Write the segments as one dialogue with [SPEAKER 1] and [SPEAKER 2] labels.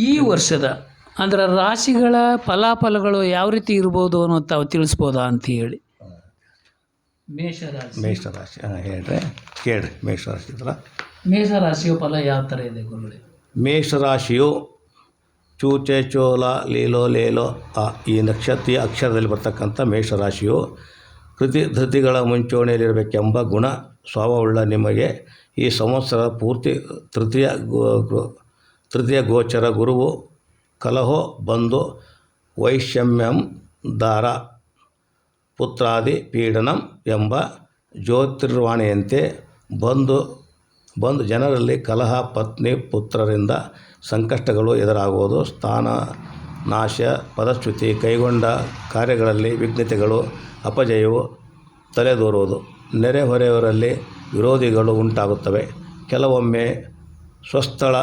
[SPEAKER 1] ಈ ವರ್ಷದ ಅಂದ್ರೆ ರಾಶಿಗಳ ಫಲಾಫಲಗಳು ಯಾವ ರೀತಿ ಇರ್ಬೋದು ಅನ್ನೋ ತಾವು ತಿಳಿಸ್ಬೋದಾ ಅಂತ ಹೇಳಿ. ಮೇಷರಾಶಿ
[SPEAKER 2] ಮೇಷರಾಶಿ ಹಾಂ ಹೇಳ್ರಿ. ಕೇಳ್ರಿ ಮೇಷರಾಶಿ ಇದ್ರ
[SPEAKER 1] ಮೇಷರಾಶಿಯ ಫಲ ಯಾವ ಥರ ಇದೆ ಗುರುಗಳೇ?
[SPEAKER 2] ಮೇಷರಾಶಿಯು ಚೂಚೆ ಚೋಲ ಲೀಲೋ ಲೇಲೋ ಆ ಈ ನಕ್ಷತ್ರೀಯ ಅಕ್ಷರದಲ್ಲಿ ಬರ್ತಕ್ಕಂಥ ಮೇಷರಾಶಿಯು ಕೃತಿ ಧೃತಿಗಳ ಮುಂಚೂಣಿಯಲ್ಲಿರಬೇಕೆಂಬ ಗುಣ ಸ್ವಭಾವವುಳ್ಳ ನಿಮಗೆ ಈ ಸಂವತ್ಸರ ಪೂರ್ತಿ ತೃತೀಯ ತೃತೀಯ ಗೋಚರ ಗುರುವು ಕಲಹೋ ಬಂಧು ವೈಷಮ್ಯಂ ದಾರ ಪುತ್ರಾದಿ ಪೀಡನಂ ಎಂಬ ಜ್ಯೋತಿರ್ವಾಣಿಯಂತೆ ಬಂದು ಬಂದು ಜನರಲ್ಲಿ ಕಲಹ, ಪತ್ನಿ, ಪುತ್ರರಿಂದ ಸಂಕಷ್ಟಗಳು ಎದುರಾಗುವುದು. ಸ್ಥಾನ, ನಾಶ, ಪದಚ್ಯುತಿ ಕೈಗೊಂಡ ಕಾರ್ಯಗಳಲ್ಲಿ ವಿಘ್ನತೆಗಳು, ಅಪಜಯವು ತಲೆದೋರುವುದು. ನೆರೆಹೊರೆಯವರಲ್ಲಿ ವಿರೋಧಿಗಳು ಉಂಟಾಗುತ್ತವೆ. ಕೆಲವೊಮ್ಮೆ ಸ್ವಸ್ಥಳ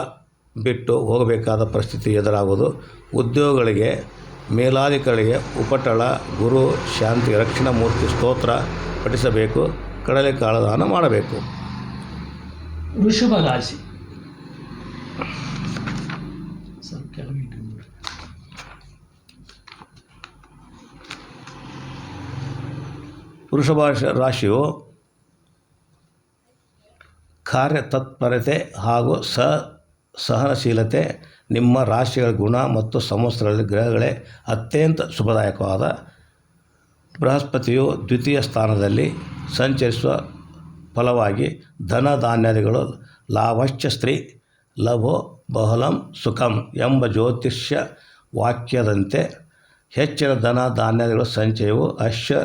[SPEAKER 2] ಬಿಟ್ಟು ಹೋಗಬೇಕಾದ ಪರಿಸ್ಥಿತಿ ಎದುರಾಗುವುದು ಉದ್ಯೋಗಗಳಿಗೆ ಮೇಲಾಧಿಕಾರಿಗೆ ಉಪಟಳ ಗುರು ಶಾಂತಿ ರಕ್ಷಣಾ ಮೂರ್ತಿ ಸ್ತೋತ್ರ ಪಠಿಸಬೇಕು ಕಡಲೆಕಾಳು ದಾನ ಮಾಡಬೇಕು.
[SPEAKER 1] ವೃಷಭ ರಾಶಿ.
[SPEAKER 2] ವೃಷಭ ರಾಶಿಯು ಕಾರ್ಯತತ್ಪರತೆ ಹಾಗೂ ಸ ಸಹನಶೀಲತೆ, ನಿಮ್ಮ ರಾಶಿಗಳ ಗುಣ ಮತ್ತು ಸಂವತ್ಸರಗಳಲ್ಲಿ ಗ್ರಹಗಳೇ ಅತ್ಯಂತ ಶುಭದಾಯಕವಾದ ಬೃಹಸ್ಪತಿಯು ದ್ವಿತೀಯ ಸ್ಥಾನದಲ್ಲಿ ಸಂಚರಿಸುವ ಫಲವಾಗಿ ಧನ ಧಾನ್ಯಾದಿಗಳು ಲಾಭಶ್ಚ ಸ್ತ್ರೀ ಲಭೋ ಬಹಲಂ ಸುಖಂ ಎಂಬ ಜ್ಯೋತಿಷ್ಯ ವಾಕ್ಯದಂತೆ ಹೆಚ್ಚಿನ ಧನ ಧಾನ್ಯಗಳ ಸಂಚಯವು ಐಶ್ವ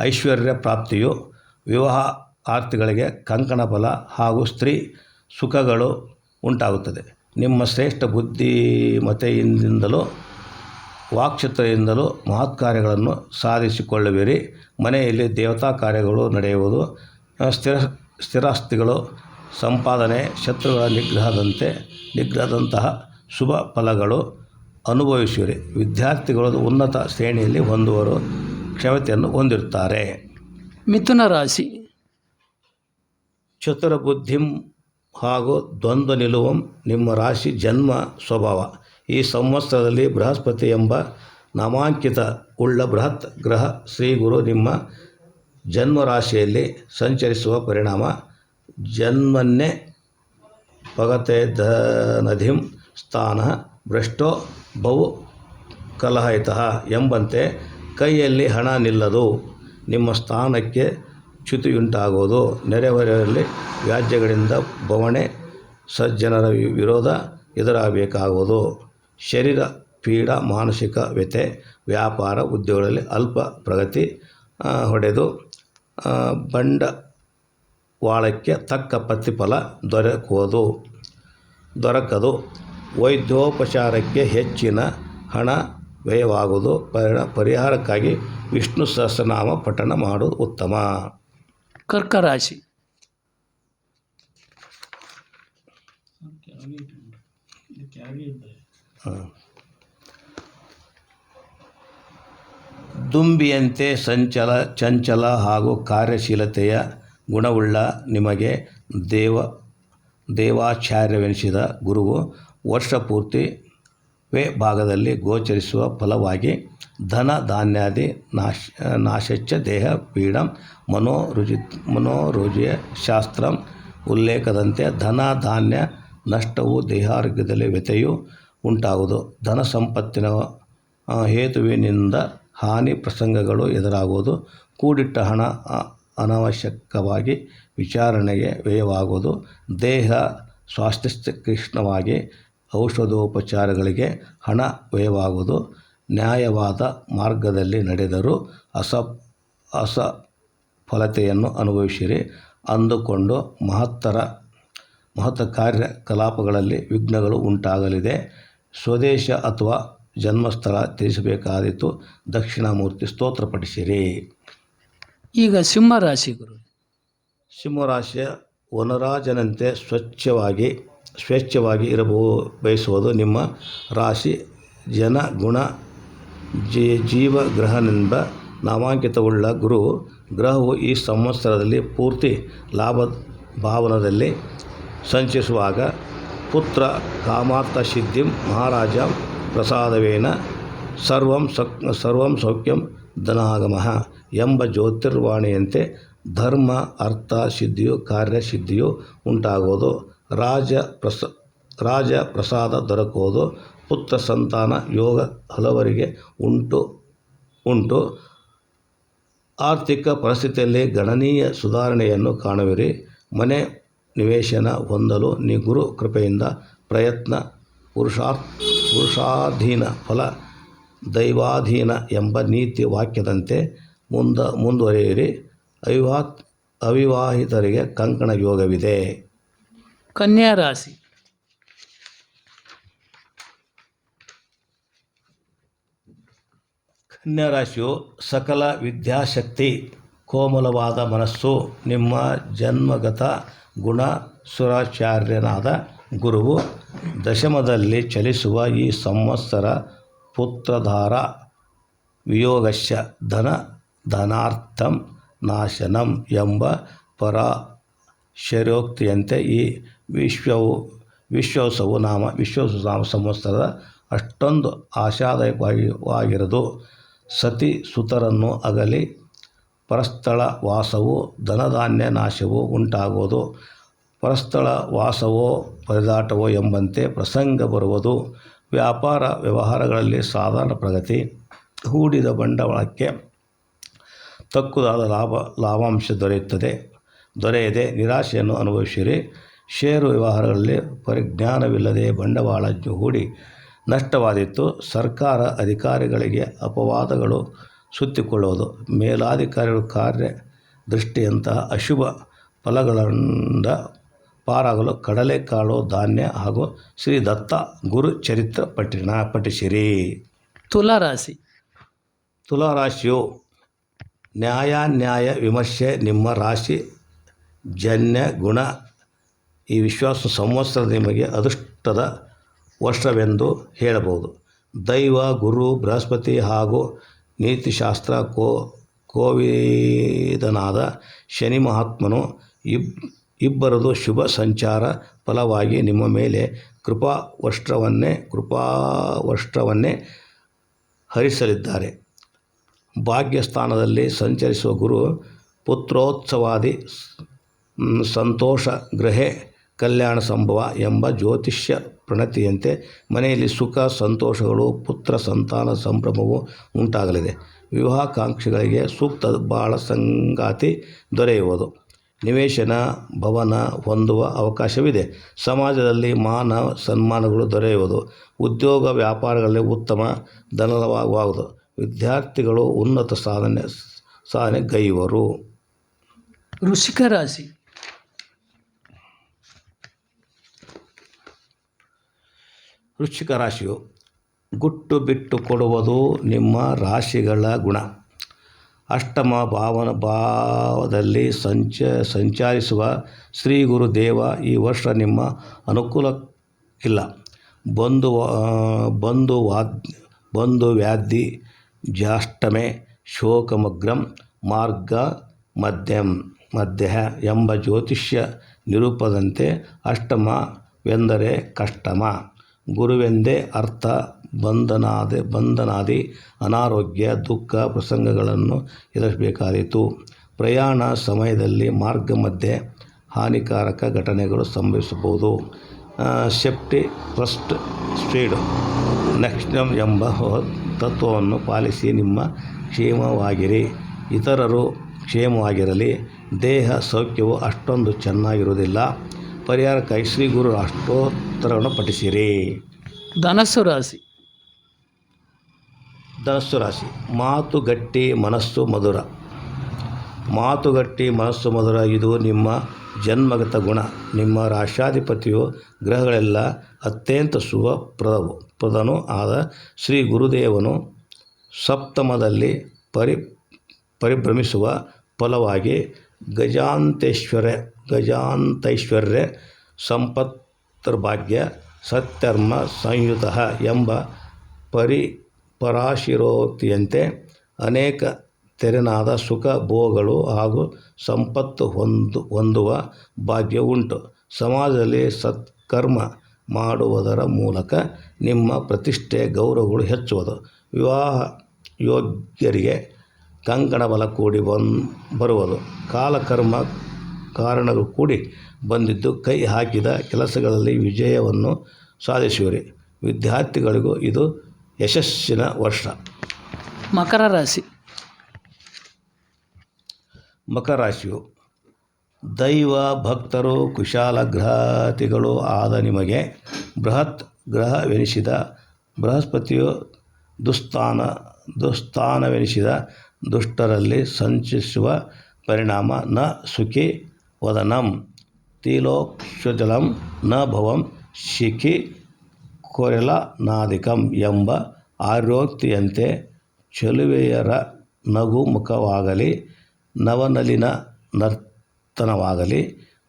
[SPEAKER 2] ಐಶ್ವರ್ಯ ಪ್ರಾಪ್ತಿಯು ವಿವಾಹ ಆರ್ತಿಗಳಿಗೆ ಕಂಕಣ ಬಲ ಹಾಗೂ ಸ್ತ್ರೀ ಸುಖಗಳು ಉಂಟಾಗುತ್ತದೆ. ನಿಮ್ಮ ಶ್ರೇಷ್ಠ ಬುದ್ಧಿಮತೆಯಿಂದಲೂ ವಾಕ್ಶತ್ರದಿಂದಲೂ ಮಹತ್ ಕಾರ್ಯಗಳನ್ನು ಸಾಧಿಸಿಕೊಳ್ಳುವಿರಿ. ಮನೆಯಲ್ಲಿ ದೇವತಾ ಕಾರ್ಯಗಳು ನಡೆಯುವುದು ಸ್ಥಿರ ಸ್ಥಿರಾಸ್ತಿಗಳು ಸಂಪಾದನೆ ಶತ್ರುಗಳ ನಿಗ್ರಹದಂತೆ ನಿಗ್ರಹದಂತಹ ಶುಭ ಫಲಗಳು ಅನುಭವಿಸುವಿರಿ. ವಿದ್ಯಾರ್ಥಿಗಳು ಉನ್ನತ ಶ್ರೇಣಿಯಲ್ಲಿ ಹೊಂದುವರು ಕ್ಷಮತೆಯನ್ನು ಹೊಂದಿರುತ್ತಾರೆ.
[SPEAKER 1] ಮಿಥುನ ರಾಶಿ.
[SPEAKER 2] ಚತುರ ಬುದ್ಧಿಂ ಹಾಗೂ ದ್ವಂದ್ವ ನಿಲುವಂ ನಿಮ್ಮ ರಾಶಿ ಜನ್ಮ ಸ್ವಭಾವ. ಈ ಸಂವತ್ಸರದಲ್ಲಿ ಬೃಹಸ್ಪತಿ ಎಂಬ ನಾಮಾಂಕಿತ ಉಳ್ಳ ಬೃಹತ್ ಗ್ರಹ ಶ್ರೀ ಗುರು ನಿಮ್ಮ ಜನ್ಮ ರಾಶಿಯಲ್ಲಿ ಸಂಚರಿಸುವ ಪರಿಣಾಮ. ಜನ್ಮನ್ನೇ ಪಗತೆ ದ ನದಿಂ ಸ್ಥಾನ ಭ್ರಷ್ಟೋ ಬಹು ಕಲಹಯಿತಃ ಎಂಬಂತೆ ಕೈಯಲ್ಲಿ ಹಣ ನಿಲ್ಲದು. ನಿಮ್ಮ ಸ್ಥಾನಕ್ಕೆ ಚ್ಯುತಿಯುಂಟಾಗುವುದು ನೆರೆಹೊರೆಯಲ್ಲಿ ವ್ಯಾಜ್ಯಗಳಿಂದ ಬವಣೆ ಸಜ್ಜನರ ವಿರೋಧ ಎದುರಾಗಬೇಕಾಗುವುದು. ಶರೀರ, ಪೀಡ, ಮಾನಸಿಕ ವ್ಯಥೆ, ವ್ಯಾಪಾರ, ಉದ್ಯೋಗಗಳಲ್ಲಿ ಅಲ್ಪ ಪ್ರಗತಿ ಹೊಡೆದು ಬಂಡವಾಳಕ್ಕೆ ತಕ್ಕ ಪ್ರತಿಫಲ ದೊರಕುವುದು. ದೊರಕದು ವೈದ್ಯೋಪಚಾರಕ್ಕೆ ಹೆಚ್ಚಿನ ಹಣ ವ್ಯಯವಾಗುವುದು. ಪರಿ ಪರಿಹಾರಕ್ಕಾಗಿ ವಿಷ್ಣು ಸಹಸ್ರನಾಮ ಪಠಣ ಮಾಡುವುದು ಉತ್ತಮ.
[SPEAKER 1] ಕರ್ಕ ರಾಶಿ
[SPEAKER 2] ದುಂಬಿಯಂತೆ ಸಂಚಲ ಚಂಚಲ ಹಾಗೂ ಕಾರ್ಯಶೀಲತೆಯ ಗುಣವುಳ್ಳ ನಿಮಗೆ ದೇವ ದೇವಾಚಾರ್ಯವೆನಿಸಿದ ಗುರುವು ವರ್ಷಪೂರ್ತಿ ವೇ ಭಾಗದಲ್ಲಿ ಗೋಚರಿಸುವ ಫಲವಾಗಿ ಧನ ಧಾನ್ಯಾದಿ ನಾಶ, ನಾಶಚ್ಚ ದೇಹ ಪೀಡಂ ಮನೋರುಜಿ, ಮನೋರುಜಿಯ ಶಾಸ್ತ್ರ ಉಲ್ಲೇಖದಂತೆ ಧನ ಧಾನ್ಯ ನಷ್ಟವು ದೇಹಾರೋಗ್ಯದಲ್ಲಿ ವ್ಯತೆಯು ಉಂಟಾಗುವುದು. ಧನ ಸಂಪತ್ತಿನ ಹೇತುವಿನಿಂದ ಹಾನಿ ಪ್ರಸಂಗಗಳು ಎದುರಾಗುವುದು. ಕೂಡಿಟ್ಟ ಹಣ ಅನಾವಶ್ಯಕವಾಗಿ ವಿಚಾರಣೆಗೆ ವ್ಯಯವಾಗುವುದು. ದೇಹ ಸ್ವಾಸ್ಥ್ಯಕೃಷ್ಣವಾಗಿ ಔಷಧೋಪಚಾರಗಳಿಗೆ ಹಣ ವ್ಯಯವಾಗುವುದು ನ್ಯಾಯವಾದ ಮಾರ್ಗದಲ್ಲಿ ನಡೆದರೂ ಅಸ ಅಸಫಲತೆಯನ್ನು ಅನುಭವಿಸಿರಿ. ಅಂದುಕೊಂಡು ಮಹತ್ತರ ಮಹತ್ ಕಾರ್ಯಕಲಾಪಗಳಲ್ಲಿ ವಿಘ್ನಗಳು ಉಂಟಾಗಲಿದೆ. ಸ್ವದೇಶ ಅಥವಾ ಜನ್ಮಸ್ಥಳ ತಿಳಿಸಬೇಕಾದೀತು ದಕ್ಷಿಣಾಮೂರ್ತಿ ಸ್ತೋತ್ರ ಪಡಿಸಿರಿ
[SPEAKER 1] ಈಗ ಸಿಂಹ ರಾಶಿ ಗುರು.
[SPEAKER 2] ಸಿಂಹರಾಶಿಯ ವನರಾಜನಂತೆ ಸ್ವಚ್ಛವಾಗಿ ಸ್ವೇಚ್ಛವಾಗಿ ಇರಬೋ, ಬಯಸುವುದು ನಿಮ್ಮ ರಾಶಿ ಜನ ಗುಣ ಜೀ ಜೀವ ಗ್ರಹನೆಂಬ ನಾಮಾಂಕಿತವುಳ್ಳ ಗುರು. ಗ್ರಹವು ಈ ಸಂವತ್ಸರದಲ್ಲಿ ಪೂರ್ತಿ ಲಾಭ ಭಾವನದಲ್ಲಿ ಸಂಚರಿಸುವಾಗ ಪುತ್ರ ಕಾಮಾರ್ಥ ಸಿದ್ಧಿಂ ಮಹಾರಾಜ ಪ್ರಸಾದವೇನ ಸರ್ವಂ ಸಕ್, ಸರ್ವಂ ಸೌಖ್ಯಂ ಧನಾಗಮಃ ಎಂಬ ಜ್ಯೋತಿರ್ವಾಣಿಯಂತೆ ಧರ್ಮ, ಅರ್ಥ ಸಿದ್ಧಿಯು ಕಾರ್ಯಸಿದ್ಧಿಯು ಉಂಟಾಗುವುದು ರಾಜ ಪ್ರಸ ರಾಜ ಪ್ರಸಾದ ದೊರಕುವುದು ಪುತ್ರ ಸಂತಾನ ಯೋಗ ಹಲವರಿಗೆ ಉಂಟು ಉಂಟು. ಆರ್ಥಿಕ ಪರಿಸ್ಥಿತಿಯಲ್ಲಿ ಗಣನೀಯ ಸುಧಾರಣೆಯನ್ನು ಕಾಣುವಿರಿ. ಮನೆ ನಿವೇಶನ ಹೊಂದಲು ನಿ ಗುರು ಕೃಪೆಯಿಂದ ಪ್ರಯತ್ನ. ಪುರುಷಾರ್ಥ, ಪುರುಷಾಧೀನ ಫಲ, ದೈವಾಧೀನ ಎಂಬ ನೀತಿ ವಾಕ್ಯದಂತೆ ಮುಂದ, ಮುಂದುವರಿಯಿರಿ. ಅವಿವಾತ್, ಅವಿವಾಹಿತರಿಗೆ ಕಂಕಣ ಯೋಗವಿದೆ.
[SPEAKER 1] ಕನ್ಯಾ ರಾಶಿ.
[SPEAKER 2] ಕನ್ಯಾ ರಾಶಿಯು ಸಕಲ ವಿದ್ಯಾಶಕ್ತಿ, ಕೋಮಲವಾದ ಮನಸ್ಸು, ನಿಮ್ಮ ಜನ್ಮಗತ ಗುಣ ಸುರಾಚಾರ್ಯನಾದ ಗುರುವು ದಶಮದಲ್ಲಿ ಚಲಿಸುವ ಈ ಸಂವತ್ಸರ ಪುತ್ರಧಾರ ವಿಯೋಗಶ್ಯ ಧನ ಧನಾರ್ಥಂ ನಾಶನಂ ಎಂಬ ಪರ ಶರೋಕ್ತಿಯಂತೆ ಈ ವಿಶ್ವವು, ವಿಶ್ವಾಸವು ನಾಮ ವಿಶ್ವೋತ್ಸವ ನಾಮ ಸಂವತ್ಸರದ ಅಷ್ಟೊಂದು ಆಶಾದಾಯಕವಾಗಿವಾಗಿರದು ಸತಿ ಸುತರನ್ನು ಅಗಲಿ, ಪರಸ್ಥಳ ವಾಸವು, ಧನಧಾನ್ಯ ನಾಶವು ಉಂಟಾಗುವುದು. ಪರಸ್ಥಳ ವಾಸವೋ, ಪರಿದಾಟವೋ ಎಂಬಂತೆ ಪ್ರಸಂಗ ಬರುವುದು. ವ್ಯಾಪಾರ ವ್ಯವಹಾರಗಳಲ್ಲಿ ಸಾಧಾರಣ ಪ್ರಗತಿ. ಹೂಡಿದ ಬಂಡವಾಳಕ್ಕೆ ತಕ್ಕುದಾದ ಲಾಭ, ಲಾಭಾಂಶ ದೊರೆಯುತ್ತದೆ. ದೊರೆಯದೆ ನಿರಾಶೆಯನ್ನು ಅನುಭವಿಸಿರಿ. ಷೇರು ವ್ಯವಹಾರಗಳಲ್ಲಿ ಪರಿಜ್ಞಾನವಿಲ್ಲದೆ ಬಂಡವಾಳ ಹೂಡಿ ನಷ್ಟವಾದಿತ್ತು ಸರ್ಕಾರ ಅಧಿಕಾರಿಗಳಿಗೆ ಅಪವಾದಗಳು ಸುತ್ತಿಕೊಳ್ಳುವುದು. ಮೇಲಾಧಿಕಾರಿಗಳು ಕಾರ್ಯ ದೃಷ್ಟಿಯಂತಹ ಅಶುಭ ಫಲಗಳಿಂದ ಪಾರಾಗಲು ಕಡಲೆಕಾಳು ಧಾನ್ಯ ಹಾಗೂ ಶ್ರೀ ದತ್ತ ಗುರು ಚರಿತ್ರ ಪಠಿಣ ಪಠಿಸಿರಿ.
[SPEAKER 1] ತುಲಾರಾಶಿ.
[SPEAKER 2] ತುಲಾರಾಶಿಯು ನ್ಯಾಯಾನ್ಯಾಯ ವಿಮರ್ಶೆ ನಿಮ್ಮ ರಾಶಿ ಜನ್ಯ, ಗುಣ, ಈ ವಿಶ್ವಾಸ ಸಂವತ್ಸರ ನಿಮಗೆ ಅದೃಷ್ಟದ ವರ್ಷವೆಂದು ಹೇಳಬಹುದು. ದೈವ, ಗುರು, ಬೃಹಸ್ಪತಿ ಹಾಗೂ ನೀತಿಶಾಸ್ತ್ರ, ಕೋ, ಕೋವಿದನಾದ ಶನಿ ಮಹಾತ್ಮನು ಇಬ್, ಇಬ್ಬರದು ಶುಭ ಸಂಚಾರ ಫಲವಾಗಿ ನಿಮ್ಮ ಮೇಲೆ ಕೃಪಾ ಕೃಪಾವಸ್ತ್ರವನ್ನೇ ಕೃಪಾವಷ್ಟವನ್ನೇ ಹರಿಸಲಿದ್ದಾರೆ. ಭಾಗ್ಯಸ್ಥಾನದಲ್ಲಿ ಸಂಚರಿಸುವ ಗುರು ಪುತ್ರೋತ್ಸವಾದಿ ಸಂತೋಷ ಗೃಹೆ ಕಲ್ಯಾಣ ಸಂಭವ ಎಂಬ ಜ್ಯೋತಿಷ್ಯ ಪ್ರಣತಿಯಂತೆ ಮನೆಯಲ್ಲಿ ಸುಖ, ಸಂತೋಷಗಳು, ಪುತ್ರ, ಸಂತಾನ ಸಂಭ್ರಮವು ಉಂಟಾಗಲಿದೆ. ವಿವಾಹಾಕಾಂಕ್ಷಿಗಳಿಗೆ ಸೂಕ್ತ ಬಾಳ ಸಂಗಾತಿ ದೊರೆಯುವುದು. ನಿವೇಶನ, ಭವನ ಹೊಂದುವ ಅವಕಾಶವಿದೆ. ಸಮಾಜದಲ್ಲಿ ಮಾನ, ಸನ್ಮಾನಗಳು ದೊರೆಯುವುದು. ಉದ್ಯೋಗ, ವ್ಯಾಪಾರಗಳಲ್ಲಿ ಉತ್ತಮ ಧನವಾಗುವುದು ವಿದ್ಯಾರ್ಥಿಗಳು ಉನ್ನತ ಸಾಧನೆ ಸಾಧನೆ ಗೈಯುವರು
[SPEAKER 1] ವೃಷಿಕ ರಾಶಿ.
[SPEAKER 2] ವೃಶ್ಚಿಕ ರಾಶಿಯು ಗುಟ್ಟು ಬಿಟ್ಟು ಕೊಡುವುದು ನಿಮ್ಮ ರಾಶಿಗಳ ಗುಣ. ಅಷ್ಟಮ ಭಾವನ ಭಾವದಲ್ಲಿ ಸಂಚ ಸಂಚರಿಸುವ ಶ್ರೀ ಗುರುದೇವ ಈ ವರ್ಷ ನಿಮ್ಮ ಅನುಕೂಲ ಬಂಧು ಬಂದು ವಾದ್ ಬಂಧು ವ್ಯಾಧಿ, ಜಾಷ್ಟಮೆ, ಶೋಕಮಗ್ರಂ, ಮಾರ್ಗ ಮಧ್ಯಂ ಮಧ್ಯ ಎಂಬ ಜ್ಯೋತಿಷ್ಯ ನಿರೂಪದಂತೆ ಅಷ್ಟಮವೆಂದರೆ ಕಷ್ಟಮ. ಗುರುವೆಂದೇ ಅರ್ಥ ಬಂಧನಾದಿ ಬಂಧನಾದಿ, ಅನಾರೋಗ್ಯ, ದುಃಖ ಪ್ರಸಂಗಗಳನ್ನು ಎದುರಿಸಬೇಕಾದೀತು. ಪ್ರಯಾಣ ಸಮಯದಲ್ಲಿ ಮಾರ್ಗ ಮಧ್ಯೆ ಹಾನಿಕಾರಕ ಘಟನೆಗಳು ಸಂಭವಿಸಬಹುದು. ಸೇಫ್ಟಿ ಫಸ್ಟ್ ಸ್ಪೀಡ್, ನೆಕ್ಸ್ಟ್ ಎಂಬ ತತ್ವವನ್ನು ಪಾಲಿಸಿ ನಿಮ್ಮ ಕ್ಷೇಮವಾಗಿರಿ. ಇತರರು ಕ್ಷೇಮವಾಗಿರಲಿ, ದೇಹ ಸೌಖ್ಯವು ಅಷ್ಟೊಂದು ಚೆನ್ನಾಗಿರುವುದಿಲ್ಲ. ಪರಿಹಾರಕ್ಕಾಗಿ ಶ್ರೀ ಗುರು ಅಷ್ಟೋತ್ತರವನ್ನು ಪಠಿಸಿರಿ.
[SPEAKER 1] ಧನಸ್ಸು ರಾಶಿ.
[SPEAKER 2] ಧನಸ್ಸು ರಾಶಿ. ಮಾತು ಗಟ್ಟಿ ಮನಸ್ಸು ಮಧುರ. ಮಾತುಗಟ್ಟಿ ಮನಸ್ಸು ಮಧುರ ಇದು ನಿಮ್ಮ ಜನ್ಮಗತ ಗುಣ. ನಿಮ್ಮ ರಾಷ್ಟ್ರಾಧಿಪತಿಯು ಗ್ರಹಗಳೆಲ್ಲ ಅತ್ಯಂತ ಶುಭ ಪ್ರದವು ಪ್ರದನು ಆದ ಶ್ರೀ ಗುರುದೇವನು ಸಪ್ತಮದಲ್ಲಿ ಪರಿ ಪರಿಭ್ರಮಿಸುವ ಫಲವಾಗಿ ಗಜಾಂತೇಶ್ವರ್ಯ ಗಜಾಂತೈಶ್ವರ್ಯ ಸಂಪತ್ತರ್ಭಾಗ್ಯ ಸತ್ಯರ್ಮ ಸಂಯುತ ಎಂಬ ಪರಿ ಪರಾಶಿರೋತಿಯಂತೆ ಅನೇಕ ತೆರೆನಾದ ಸುಖ ಭೋಗಗಳು ಹಾಗೂ ಸಂಪತ್ತು ಹೊಂದು ಹೊಂದುವ ಭಾಗ್ಯ ಉಂಟು ಸಮಾಜದಲ್ಲಿ ಸತ್ಕರ್ಮ ಮಾಡುವುದರ ಮೂಲಕ ನಿಮ್ಮ ಪ್ರತಿಷ್ಠೆ ಗೌರವಗಳು ಹೆಚ್ಚುವುದು. ವಿವಾಹ ಯೋಗ್ಯರಿಗೆ ಕಂಕಣ ಬಲ ಕೂಡಿ ಬನ್, ಬರುವುದು. ಕಾಲಕರ್ಮ ಕಾರಣಗಳು ಕೂಡಿ ಬಂದಿದ್ದು ಕೈ ಹಾಕಿದ ಕೆಲಸಗಳಲ್ಲಿ ವಿಜಯವನ್ನು ಸಾಧಿಸುವರಿ. ವಿದ್ಯಾರ್ಥಿಗಳಿಗೂ ಇದು ಯಶಸ್ಸಿನ ವರ್ಷ.
[SPEAKER 1] ಮಕರ ರಾಶಿ.
[SPEAKER 2] ಮಕರ ರಾಶಿಯು ದೈವ ಭಕ್ತರು ಕುಶಾಲ ಗ್ರಹತಿಗಳು ಆದ ನಿಮಗೆ ಬೃಹತ್ ಗ್ರಹವೆನಿಸಿದ ಬೃಹಸ್ಪತಿಯು ದುಸ್ಥಾನ ದುಸ್ಥಾನವೆನಿಸಿದ ದುಷ್ಟರಲ್ಲಿ ಸಂಚಿಸುವ ಪರಿಣಾಮ ನ ಸುಖಿ ವದನಂ ತಿಲೋಕ್ಷಜಲಂ ನ ಭವಂ ಶಿಖಿ ಕೊರೆಲ ನಾದಿಕಂ ಎಂಬ ಆರ್ಯೋಕ್ತಿಯಂತೆ ಚೆಲುವೆಯರ ನಗು ಮುಖವಾಗಲಿ ನವನಲಿನ ನರ್ತನವಾಗಲಿ,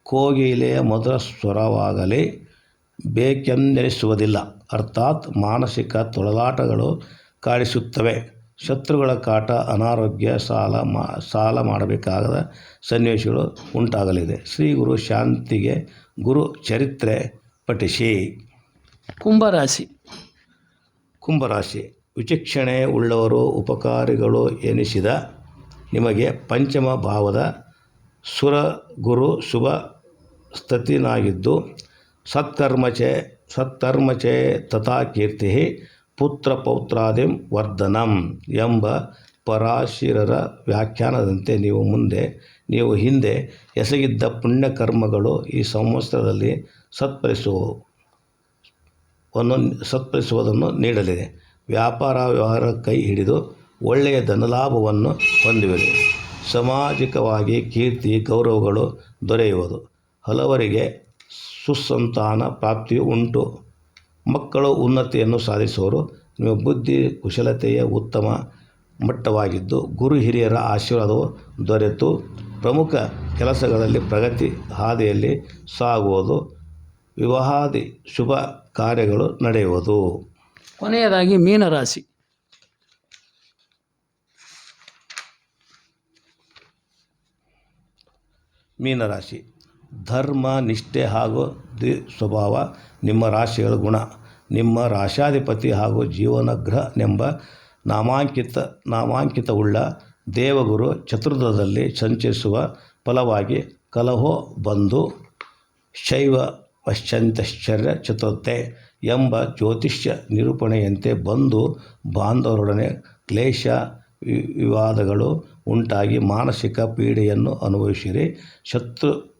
[SPEAKER 2] ಕೋಗಿಲೆಯ ಮಧುರ ಸ್ವರವಾಗಲಿ ಬೇಕೆಂದೆನಿಸುವುದಿಲ್ಲ ಅರ್ಥಾತ್ ಮಾನಸಿಕ ತೊಳಲಾಟಗಳು ಕಾಡಿಸುತ್ತವೆ ಶತ್ರುಗಳ ಕಾಟ ಅನಾರೋಗ್ಯ ಸಾಲ ಮಾ ಸಾಲ ಮಾಡಬೇಕಾದ ಸನ್ನಿವೇಶಗಳು ಉಂಟಾಗಲಿದೆ. ಶ್ರೀ ಗುರು ಶಾಂತಿಗೆ ಗುರು ಚರಿತ್ರೆ ಪಠಿಸಿ.
[SPEAKER 1] ಕುಂಭರಾಶಿ.
[SPEAKER 2] ಕುಂಭರಾಶಿ. ವಿಚಕ್ಷಣೆ ಉಳ್ಳವರು ಉಪಕಾರಿಗಳು ಎನಿಸಿದ ನಿಮಗೆ ಪಂಚಮ ಭಾವದ ಸುರ ಗುರು ಶುಭ ಸ್ಥತಿನಾಗಿದ್ದು ಸತ್ಕರ್ಮಚೆ ಸತ್ಕರ್ಮಚೆ ತಥಾ ಕೀರ್ತಿ ಪುತ್ರ ಪೌತ್ರಾದಿಂ ವರ್ಧನಂ ಎಂಬ ಪರಾಶಿರರ ವ್ಯಾಖ್ಯಾನದಂತೆ ನೀವು ಮುಂದೆ, ನೀವು ಹಿಂದೆ ಎಸಗಿದ್ದ ಪುಣ್ಯಕರ್ಮಗಳು ಈ ಸಂವತ್ಸರದಲ್ಲಿ ಸತ್ಫಲಿಸುವವು ವನ್ನು ಸತ್ಪರಿಸುವುದನ್ನು ನೀಡಲಿದೆ. ವ್ಯಾಪಾರ ವ್ಯವಹಾರ ಕೈ ಹಿಡಿದು ಒಳ್ಳೆಯ ಧನಲಾಭವನ್ನು ಹೊಂದಿವೆ. ಸಾಮಾಜಿಕವಾಗಿ ಕೀರ್ತಿ, ಗೌರವಗಳು ದೊರೆಯುವುದು. ಹಲವರಿಗೆ ಸುಸಂತಾನ ಪ್ರಾಪ್ತಿಯು ಉಂಟು. ಮಕ್ಕಳು ಉನ್ನತಿಯನ್ನು ಸಾಧಿಸುವರು ನಿಮ್ಮ ಬುದ್ಧಿ ಕುಶಲತೆಯ ಉತ್ತಮ ಮಟ್ಟವಾಗಿದ್ದು ಗುರು ಹಿರಿಯರ ಆಶೀರ್ವಾದವು ದೊರೆತು. ಪ್ರಮುಖ ಕೆಲಸಗಳಲ್ಲಿ ಪ್ರಗತಿ ಹಾದಿಯಲ್ಲಿ ಸಾಗುವುದು ವಿವಾಹಾದಿ ಶುಭ ಕಾರ್ಯಗಳು ನಡೆಯುವುದು.
[SPEAKER 1] ಕೊನೆಯದಾಗಿ ಮೀನರಾಶಿ.
[SPEAKER 2] ಮೀನರಾಶಿ. ಧರ್ಮ ನಿಷ್ಠೆ ಹಾಗೂ ದಿ ಸ್ವಭಾವ ನಿಮ್ಮ ರಾಶಿಗಳ ಗುಣ, ನಿಮ್ಮ ರಾಶಾಧಿಪತಿ ಹಾಗೂ ಜೀವನಗ್ರಹನೆಂಬ ನಾಮಾಂಕಿತ, ನಾಮಾಂಕಿತವುಳ್ಳ ದೇವಗುರು ಚತುರ್ಧದಲ್ಲಿ ಸಂಚರಿಸುವ ಫಲವಾಗಿ ಕಲಹೋ ಬಂದು ಶೈವ ಪಶ್ಚಂತಶ್ಚರ್ಯ ಚತುರ್ಥೆ ಎಂಬ ಜ್ಯೋತಿಷ್ಯ ನಿರೂಪಣೆಯಂತೆ ಬಂದು ಬಾಂಧವರೊಡನೆ ಕ್ಲೇಶ ವಿವಾದಗಳು ಉಂಟಾಗಿ ಮಾನಸಿಕ ಪೀಡೆಯನ್ನು ಅನುಭವಿಸಿರಿ. ಶತ್ರು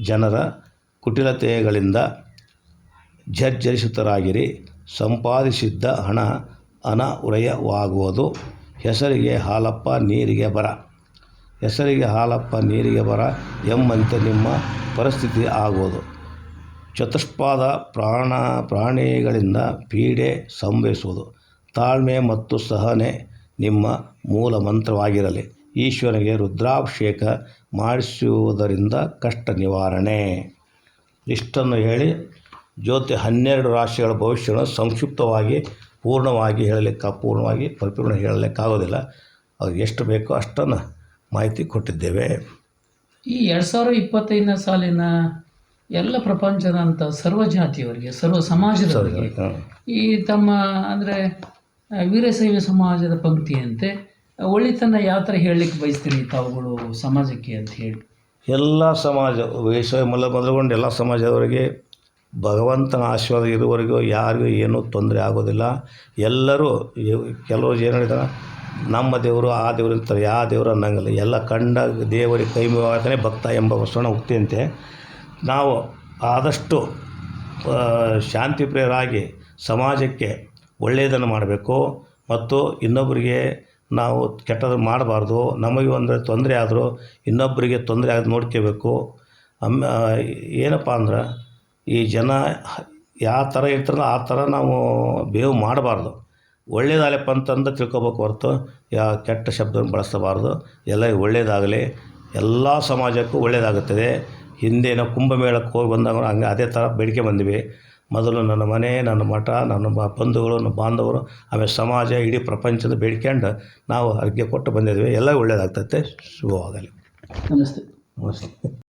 [SPEAKER 2] ಜನರ ಕುಟಿಲತೆಗಳಿಂದ ಜರ್ಜರಿಸುತ್ತರಾಗಿರಿ. ಸಂಪಾದಿಸಿದ್ದ ಹಣ ಅನವ್ರಯವಾಗುವುದು. ಹೆಸರಿಗೆ ಹಾಲಪ್ಪ ನೀರಿಗೆ ಬರ. ಹೆಸರಿಗೆ ಹಾಲಪ್ಪ ನೀರಿಗೆ ಬರ ಎಂಬಂತೆ ನಿಮ್ಮ ಪರಿಸ್ಥಿತಿ ಆಗುವುದು. ಚತುಷ್ಪಾದ ಪ್ರಾಣ, ಪ್ರಾಣಿಗಳಿಂದ ಪೀಡೆ ಸಂಭವಿಸುವುದು. ತಾಳ್ಮೆ ಮತ್ತು ಸಹನೆ ನಿಮ್ಮ ಮೂಲ ಮಂತ್ರವಾಗಿರಲಿ. ಈಶ್ವರನಿಗೆ ರುದ್ರಾಭಿಷೇಕ ಮಾಡಿಸುವುದರಿಂದ ಕಷ್ಟ ನಿವಾರಣೆ. ಇಷ್ಟನ್ನು ಹೇಳಿ ಜ್ಯೋತಿ ಹನ್ನೆರಡು ರಾಶಿಗಳ ಭವಿಷ್ಯಗಳನ್ನು ಸಂಕ್ಷಿಪ್ತವಾಗಿ ಪೂರ್ಣವಾಗಿ ಹೇಳಲಿಕ್ಕೆ ಪೂರ್ಣವಾಗಿ ಪರಿಪೂರ್ಣ ಹೇಳಲಿಕ್ಕಾಗೋದಿಲ್ಲ ಅದು ಎಷ್ಟು ಬೇಕೋ ಅಷ್ಟನ್ನು ಮಾಹಿತಿ ಕೊಟ್ಟಿದ್ದೇವೆ.
[SPEAKER 1] ಈ ಎರಡು ಸಾವಿರದ ಇಪ್ಪತ್ತೈದನೇ ಸಾಲಿನ ಎಲ್ಲ ಪ್ರಪಂಚದಂಥ ಸರ್ವ ಜಾತಿಯವರಿಗೆ ಸರ್ವ ಸಮಾಜದವರಿಗೆ ಈ ತಮ್ಮ ಅಂದರೆ ವೀರಶೈವ ಸಮಾಜದ ಪಂಕ್ತಿಯಂತೆ ಒಳಿತನ್ನ ಯಾವ ಥರ ಹೇಳಲಿಕ್ಕೆ ಬಯಸ್ತೀನಿ ತಾವುಗಳು ಸಮಾಜಕ್ಕೆ ಅಂತ ಹೇಳಿ.
[SPEAKER 2] ಎಲ್ಲ ಸಮಾಜ ವಯಸ್ಸು ಮೊದಲ ಮೊದಲುಗೊಂಡು ಎಲ್ಲ ಸಮಾಜದವರಿಗೆ ಭಗವಂತನ ಆಶೀರ್ವಾದ ಇರುವವರೆಗೂ ಯಾರಿಗೂ ಏನೂ ತೊಂದರೆ ಆಗೋದಿಲ್ಲ. ಎಲ್ಲರೂ ಕೆಲವರು ಏನು ಹೇಳಿದಾರೆ? ನಮ್ಮ ದೇವರು ಆ ದೇವರು ಇರ್ತಾರೆ ಯಾವ ದೇವರು ಅನ್ನಂಗಿಲ್ಲ. ಎಲ್ಲ ಕಂಡ ದೇವರಿಗೆ ಕೈ ಭಕ್ತ ಎಂಬ ಬಸವಣ್ಣ ಉಕ್ತಿಯಂತೆ. ನಾವು ಆದಷ್ಟು ಶಾಂತಿಪ್ರಿಯರಾಗಿ ಶಾಂತಿ ಪ್ರಿಯರಾಗಿ ಸಮಾಜಕ್ಕೆ ಒಳ್ಳೆಯದನ್ನು ಮಾಡಬೇಕು. ಮತ್ತು ಇನ್ನೊಬ್ಬರಿಗೆ ನಾವು ಕೆಟ್ಟದ್ದು ಮಾಡಬಾರ್ದು. ನಮಗೆ ಒಂದು ತೊಂದರೆ ಆದರೂ ಇನ್ನೊಬ್ಬರಿಗೆ ತೊಂದರೆ ಆಗದೆ ನೋಡ್ಕೋಬೇಕು. ಅಮ್ಮ ಏನಪ್ಪ ಅಂದ್ರೆ ಈ ಜನ ಯಾವ ಥರ ಇರ್ತಾರೋ ಆ ಥರ ನಾವು ಬೇವು ಮಾಡಬಾರ್ದು. ಒಳ್ಳೇದಾಗಲಪ್ಪ ಅಂತಂದು ತಿಳ್ಕೊಬೇಕು ಹೊರತು ಯಾವ ಕೆಟ್ಟ ಶಬ್ದವನ್ನು ಬಳಸಬಾರ್ದು. ಎಲ್ಲ ಒಳ್ಳೆಯದಾಗಲಿ ಎಲ್ಲ ಸಮಾಜಕ್ಕೂ ಒಳ್ಳೆಯದಾಗುತ್ತದೆ ಹಿಂದೆ ನಾವು ಕುಂಭಮೇಳಕ್ಕೆ ಹೋಗಿ ಬಂದಾಗ ಹಂಗೆ ಅದೇ ಥರ ಬೇಡಿಕೆ ಬಂದಿವಿ. ಮೊದಲು ನನ್ನ ಮನೆ ನನ್ನ ಮಠ ನನ್ನ ಬಂಧುಗಳು ನನ್ನ ಬಾಂಧವರು ಆಮೇಲೆ ಸಮಾಜ ಇಡೀ ಪ್ರಪಂಚದ ಬೇಡ್ಕೊಂಡು ನಾವು ಅರ್ಗೆ ಕೊಟ್ಟು ಬಂದಿದ್ವಿ ಎಲ್ಲ ಒಳ್ಳೆಯದಾಗ್ತೈತೆ ಶುಭವಾಗಲಿ.
[SPEAKER 1] ನಮಸ್ತೆ.
[SPEAKER 2] ನಮಸ್ತೆ.